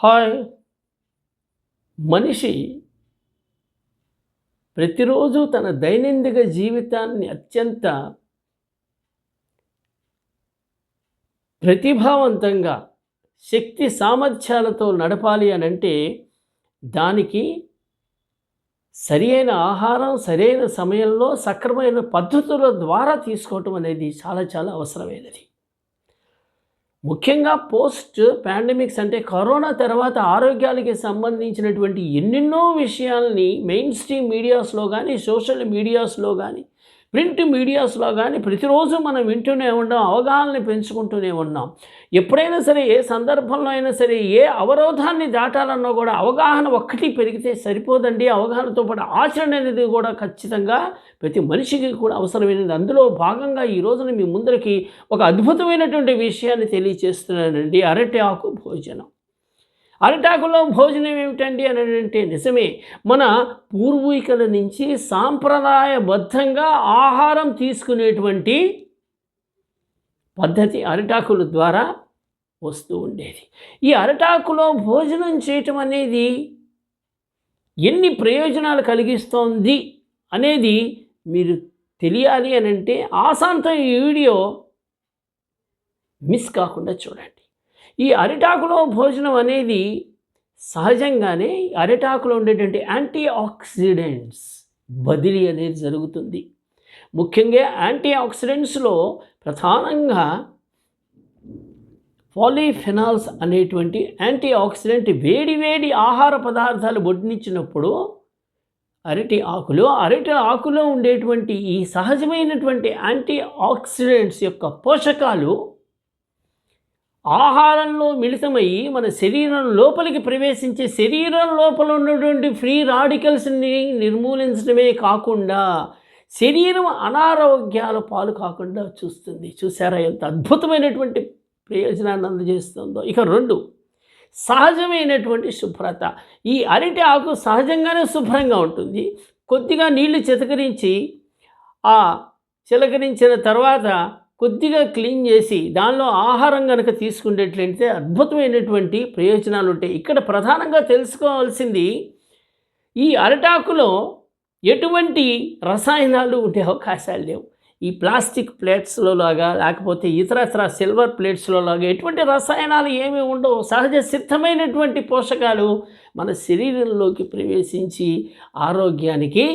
Hi. మనిషి ప్రతిరోజు తన దైనందిక జీవితాన్ని అత్యంత ప్రతిభావంతంగా శక్తి సామర్థ్యాలతో నడపాలి అని అంటే దానికి సరియైన ఆహారం సరైన సమయంలో సక్రమైన పద్ధతుల ద్వారా తీసుకోవటం అనేది చాలా చాలా అవసరమైనది. ముఖ్యంగా పోస్ట్ పాండమిక్స్ అంటే కరోనా తర్వాత ఆరోగ్యానికి సంబంధించినటువంటి ఎన్నెన్నో విషయాల్ని మెయిన్ స్ట్రీమ్ మీడియాస్లో కానీ సోషల్ మీడియాస్లో కానీ ప్రింట్ మీడియాస్లో కానీ ప్రతిరోజు మనం వింటూనే ఉన్నాం అవగాహనని పెంచుకుంటూనే ఉన్నాం. ఎప్పుడైనా సరే ఏ సందర్భంలో అయినా సరే ఏ అవరోధాన్ని దాటాలన్నా కూడా అవగాహన ఒక్కటి పెరిగితే సరిపోదండి. అవగాహనతో పాటు ఆచరణ అనేది కూడా ఖచ్చితంగా ప్రతి మనిషికి కూడా అవసరమైనది. అందులో భాగంగా ఈ రోజున మీ ముందరికి ఒక అద్భుతమైనటువంటి విషయాన్ని తెలియచేస్తున్నానండి. అరటి ఆకు భోజనం. అరిటాకులో భోజనం ఏమిటండి అని అంటే నిజమే. మన పూర్వీకుల నుంచి సాంప్రదాయబద్ధంగా ఆహారం తీసుకునేటువంటి పద్ధతి అరిటాకుల ద్వారా వస్తూ ఉండేది. ఈ అరిటాకులో భోజనం చేయటం అనేది ఎన్ని ప్రయోజనాలు కలిగిస్తోంది అనేది మీరు తెలియాలి అని అంటే ఆశాంతం ఈ వీడియో మిస్ కాకుండా చూడండి. ఈ అరిటాకులో భోజనం అనేది సహజంగానే అరిటాకులో ఉండేటువంటి యాంటీ ఆక్సిడెంట్స్ బదిలీ అనేది జరుగుతుంది. ముఖ్యంగా యాంటీ ఆక్సిడెంట్స్లో ప్రధానంగా పాలీఫెనాల్స్ అనేటువంటి యాంటీ ఆక్సిడెంట్ వేడి వేడి ఆహార పదార్థాలు బొడ్డునిచ్చినప్పుడు అరటి ఆకులు అరటి ఆకులో ఉండేటువంటి ఈ సహజమైనటువంటి యాంటీ ఆక్సిడెంట్స్ యొక్క పోషకాలు ఆహారంలో మిళితమై మన శరీరం లోపలికి ప్రవేశించే శరీరం లోపల ఉన్నటువంటి ఫ్రీ రాడికల్స్ని నిర్మూలించడమే కాకుండా శరీరం అనారోగ్యాల పాలు కాకుండా చూస్తుంది. చూసారా ఎంత అద్భుతమైనటువంటి ప్రయోజనాన్ని అందజేస్తుందో. ఇక రెండు సహజమైనటువంటి శుభ్రత. ఈ అరటి ఆకు సహజంగానే శుభ్రంగా ఉంటుంది. కొద్దిగా నీళ్ళు చితకరించి ఆ చిలకరించిన తర్వాత కొద్దిగా క్లీన్ చేసి దానిలో ఆహారం కనుక తీసుకునేట్లయితే అద్భుతమైనటువంటి ప్రయోజనాలు ఉంటాయి ఇక్కడ ప్రధానంగా తెలుసుకోవాల్సింది ఈ అరటాకులో ఎటువంటి రసాయనాలు ఉండే అవకాశాలు లేవు. ఈ ప్లాస్టిక్ ప్లేట్స్లో లాగా లేకపోతే ఇతరత్ర సిల్వర్ ప్లేట్స్లో లాగా ఎటువంటి రసాయనాలు ఏమీ ఉండవు. సహజ సిద్ధమైనటువంటి పోషకాలు మన శరీరంలోకి ప్రవేశించి ఆరోగ్యానికి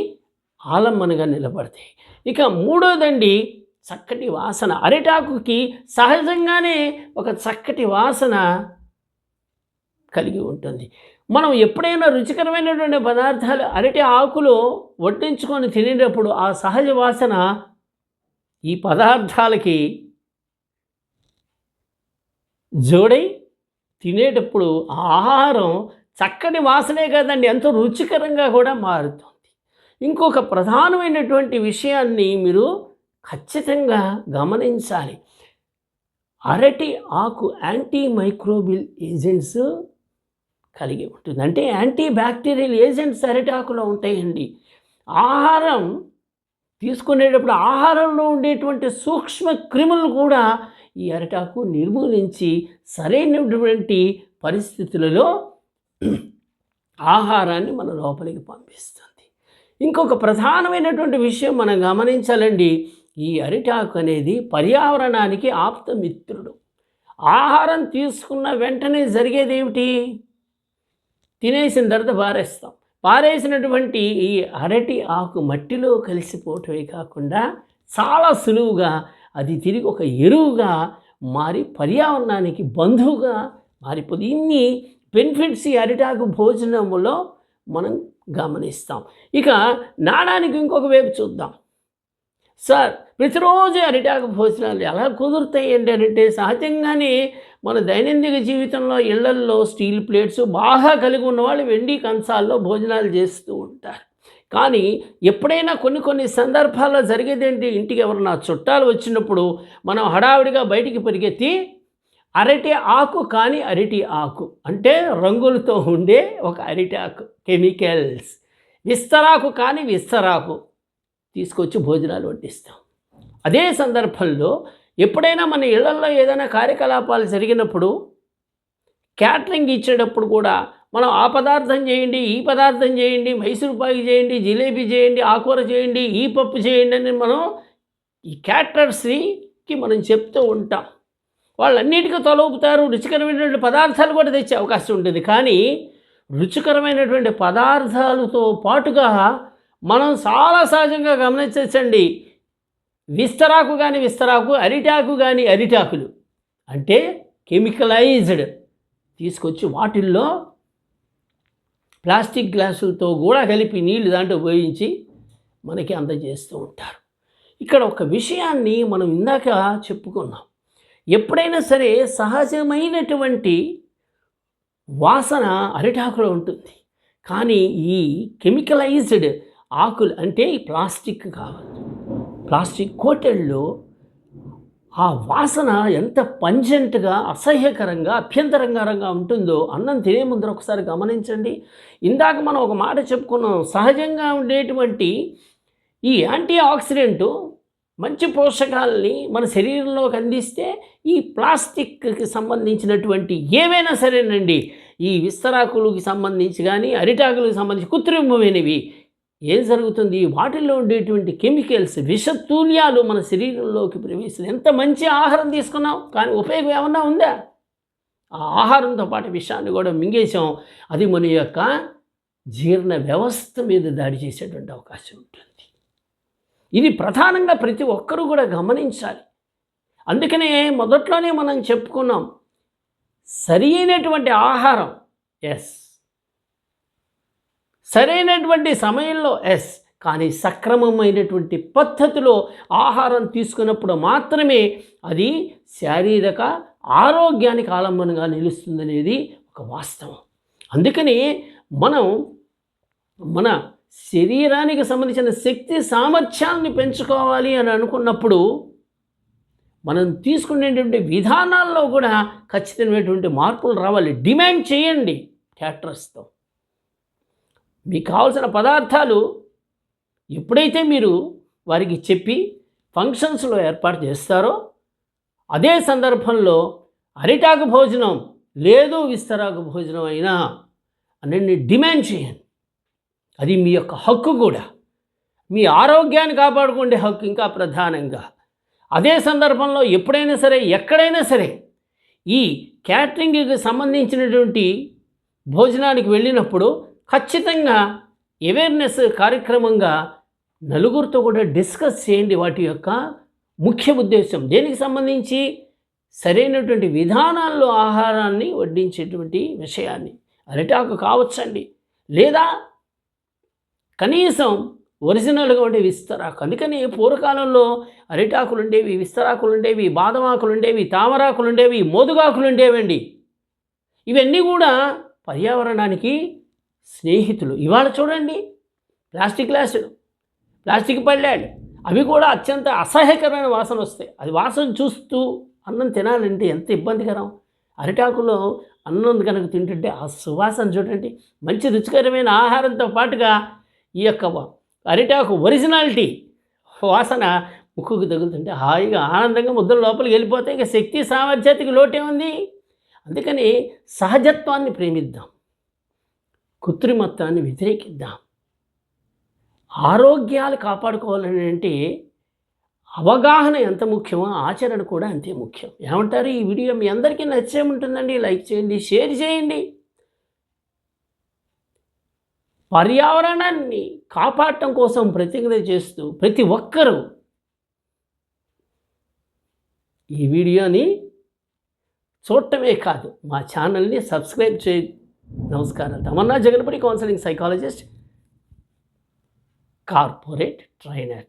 ఆలంబనగా నిలబడతాయి. ఇక మూడోదండి చక్కటి వాసన. అరిటాకుకి సహజంగానే ఒక చక్కటి వాసన కలిగి ఉంటుంది. మనం ఎప్పుడైనా రుచికరమైనటువంటి పదార్థాలు అరటి ఆకులు వడ్డించుకొని తినేటప్పుడు ఆ సహజ వాసన ఈ పదార్థాలకి జోడై తినేటప్పుడు ఆ ఆహారం చక్కటి వాసనే కదండి ఎంతో రుచికరంగా కూడా మారుతుంది. ఇంకొక ప్రధానమైనటువంటి విషయాన్ని మీరు ఖచ్చితంగా గమనించాలి. అరటి ఆకు యాంటీ మైక్రోబిల్ ఏజెంట్స్ కలిగి ఉంటుంది. అంటే యాంటీ బ్యాక్టీరియల్ ఏజెంట్స్ అరటి ఆకులో ఉంటాయండి. ఆహారం తీసుకునేటప్పుడు ఆహారంలో ఉండేటువంటి సూక్ష్మ క్రిములు కూడా ఈ అరటాకు నిర్మూలించి సరైనటువంటి పరిస్థితులలో ఆహారాన్ని మన లోపలికి పంపిస్తుంది. ఇంకొక ప్రధానమైనటువంటి విషయం మనం గమనించాలండి. ఈ అరిటాకు అనేది పర్యావరణానికి ఆప్తమిత్రుడు. ఆహారం తీసుకున్న వెంటనే జరిగేది ఏమిటి? తినేసిన తర్వాత పారేస్తాం. పారేసినటువంటి ఈ అరటి ఆకు మట్టిలో కలిసిపోవటమే కాకుండా చాలా సులువుగా అది తిరిగి ఒక ఎరువుగా మారి పర్యావరణానికి బంధువుగా మారిపోతుంది. ఇన్ని బెనిఫిట్స్ ఈ అరిటాకు భోజనములో మనం గమనిస్తాం. ఇక నాణానికి ఇంకొక వైపు చూద్దాం. సార్ ప్రతిరోజు అరిటాకు భోజనాలు ఎలా కుదురుతాయి ఏంటి అంటే సహజంగానే మన దైనందిక జీవితంలో ఇళ్ళల్లో స్టీల్ ప్లేట్స్ బాగా కలిగి ఉన్న వాళ్ళు వెండి కంచాల్లో భోజనాలు చేస్తూ ఉంటారు. కానీ ఎప్పుడైనా కొన్ని కొన్ని సందర్భాల్లో జరిగేదేంటి? ఇంటికి ఎవరన్నా చుట్టాలు వచ్చినప్పుడు మనం హడావిడిగా బయటికి పరిగెత్తి అరటి ఆకు కానీ అరటి ఆకు అంటే రంగులతో ఉండే ఒక అరటి ఆకు కెమికల్స్. విస్తరాకు కానీ విస్తరాకు. తీసుకొచ్చి భోజనాలు వడ్డిస్తాం. అదే సందర్భంలో ఎప్పుడైనా మన ఇళ్ళలో ఏదైనా కార్యకలాపాలు జరిగినప్పుడు క్యాటరింగ్ ఇచ్చేటప్పుడు కూడా మనం ఆ పదార్థం చేయండి ఈ పదార్థం చేయండి మైసూరుపాకి చేయండి జిలేబీ చేయండి ఆకూర చేయండి ఈ పప్పు చేయండి అని మనం ఈ క్యాటరర్స్కి మనం చెప్తూ ఉంటాం. వాళ్ళన్నిటికీ తొలగుతారు రుచికరమైనటువంటి పదార్థాలు కూడా తెచ్చే అవకాశం ఉంటుంది. కానీ రుచికరమైనటువంటి పదార్థాలతో పాటుగా మనం చాలా సహజంగా గమనించండి విస్తరాకు కానీ విస్తరాకు అరిటాకు కానీ అరిటాకులు. అంటే కెమికలైజ్డ్. తీసుకొచ్చి వాటిల్లో ప్లాస్టిక్ గ్లాసులతో కూడా కలిపి నీళ్ళు దాంట్లో పోయించి మనకి అందజేస్తూ ఉంటారు. ఇక్కడ ఒక విషయాన్ని మనం ఇందాక చెప్పుకున్నాం. ఎప్పుడైనా సరే సహజమైనటువంటి వాసన అరిటాకులో ఉంటుంది. కానీ ఈ కెమికలైజ్డ్ ఆకులు అంటే ఈ ప్లాస్టిక్ కావచ్చు ప్లాస్టిక్ కోటెల్లో ఆ వాసన ఎంత పంజెంట్గా అసహ్యకరంగా అభ్యంతరకరంగా ఉంటుందో అన్నం తినే ముందర ఒకసారి గమనించండి. ఇందాక మనం ఒక మాట చెప్పుకున్నాం సహజంగా ఉండేటువంటి ఈ యాంటీ ఆక్సిడెంటు మంచి పోషకాలని మన శరీరంలోకి అందిస్తే ఈ ప్లాస్టిక్కి సంబంధించినటువంటి ఏవైనా సరేనండి ఈ విస్తరాకులకి సంబంధించి కానీ అరిటాకులకు సంబంధించి కృత్రిమమైనవి ఏం జరుగుతుంది? వాటిల్లో ఉండేటువంటి కెమికల్స్ విషతూల్యాలు మన శరీరంలోకి ప్రవేశం ఎంత మంచి ఆహారం తీసుకున్నాం? కానీ ఉపయోగం ఏమన్నా ఉందా? ఆ ఆహారంతో పాటు విషయాన్ని కూడా మింగేసాం అది మన యొక్క జీర్ణ వ్యవస్థ మీద దాడి చేసేటువంటి అవకాశం ఉంటుంది. ఇది ప్రధానంగా ప్రతి ఒక్కరూ కూడా గమనించాలి. అందుకనే మొదట్లోనే మనం చెప్పుకున్నాం సరి అయినటువంటి ఆహారం ఎస్ సరైనటువంటి సమయంలో ఎస్ కానీ సక్రమమైనటువంటి పద్ధతిలో ఆహారం తీసుకున్నప్పుడు మాత్రమే అది శారీరక ఆరోగ్యానికి ఆలంబనగా నిలుస్తుందనేది ఒక వాస్తవం. అందుకని మనం మన శరీరానికి సంబంధించిన శక్తి సామర్థ్యాన్ని పెంచుకోవాలి అని అనుకున్నప్పుడు మనం తీసుకునేటువంటి విధానాల్లో కూడా ఖచ్చితమైనటువంటి మార్పులు రావాలి. డిమాండ్ చేయండి థియేటర్స్తో మీకు కావాల్సిన పదార్థాలు ఎప్పుడైతే మీరు వారికి చెప్పి ఫంక్షన్స్లో ఏర్పాటు చేస్తారో అదే సందర్భంలో అరిటాకు భోజనం లేదు విస్తరాకు భోజనం అయినా అని డిమాండ్ చేయండి. అది మీ యొక్క హక్కు కూడా. మీ ఆరోగ్యాన్ని కాపాడుకునే హక్కు ఇంకా ప్రధానంగా. అదే సందర్భంలో ఎప్పుడైనా సరే ఎక్కడైనా సరే ఈ క్యాటరింగ్కి సంబంధించినటువంటి భోజనానికి వెళ్ళినప్పుడు ఖచ్చితంగా అవేర్నెస్ కార్యక్రమంగా నలుగురితో కూడా డిస్కస్ చేయండి వాటి యొక్క ముఖ్య ఉద్దేశం. దేనికి సంబంధించి? సరైనటువంటి విధానాల్లో ఆహారాన్ని వడ్డించేటువంటి విషయాన్ని. అరిటాకు కావచ్చండి. లేదా కనీసం ఒరిజినల్గా ఉండేవి విస్తరాకు అందుకని పూర్వకాలంలో అరిటాకులు ఉండేవి విస్తరాకులు ఉండేవి బాదమాకులు ఉండేవి తామరాకులు ఉండేవి మోదుగాకులు ఉండేవండి ఇవన్నీ కూడా పర్యావరణానికి స్నేహితులు. ఇవాళ చూడండి ప్లాస్టిక్ గ్లాసులు ప్లాస్టిక్ పళ్ళాడు అవి కూడా అత్యంత అసహ్యకరమైన వాసన వస్తాయి. అది వాసన చూస్తూ అన్నం తినాలంటే ఎంత ఇబ్బందికరం? అరిటాకులో అన్నం కనుక తింటుంటే ఆ సువాసన చూడండి మంచి రుచికరమైన ఆహారంతో పాటుగా ఈ యొక్క అరిటాకు ఒరిజినాలిటీ వాసన ముక్కుకు తగులుతుంటే హాయిగా ఆనందంగా ముద్ర లోపలికి వెళ్ళిపోతే ఇక శక్తి సామర్థ్యతకి లోటే ఉంది. అందుకని సహజత్వాన్ని ప్రేమిద్దాం. కృత్రిమత్వాన్ని వ్యతిరేకిద్దాం. ఆరోగ్యాలు కాపాడుకోవాలని అంటే అవగాహన ఎంత ముఖ్యమో ఆచరణ కూడా అంతే ముఖ్యం. ఏమంటారు? ఈ వీడియో మీ అందరికీ నచ్చే ఉంటుందండి. లైక్ చేయండి షేర్ చేయండి. పర్యావరణాన్ని కాపాడటం కోసం ప్రతిజ్ఞ చేస్తూ ప్రతి ఒక్కరూ ఈ వీడియోని చూడటమే కాదు మా ఛానల్ని సబ్స్క్రైబ్ చే నమస్కారాలు తమన్నా జగన్పడి కౌన్సిలింగ్ సైకాలజిస్ట్ కార్పొరేట్ ట్రైనర్.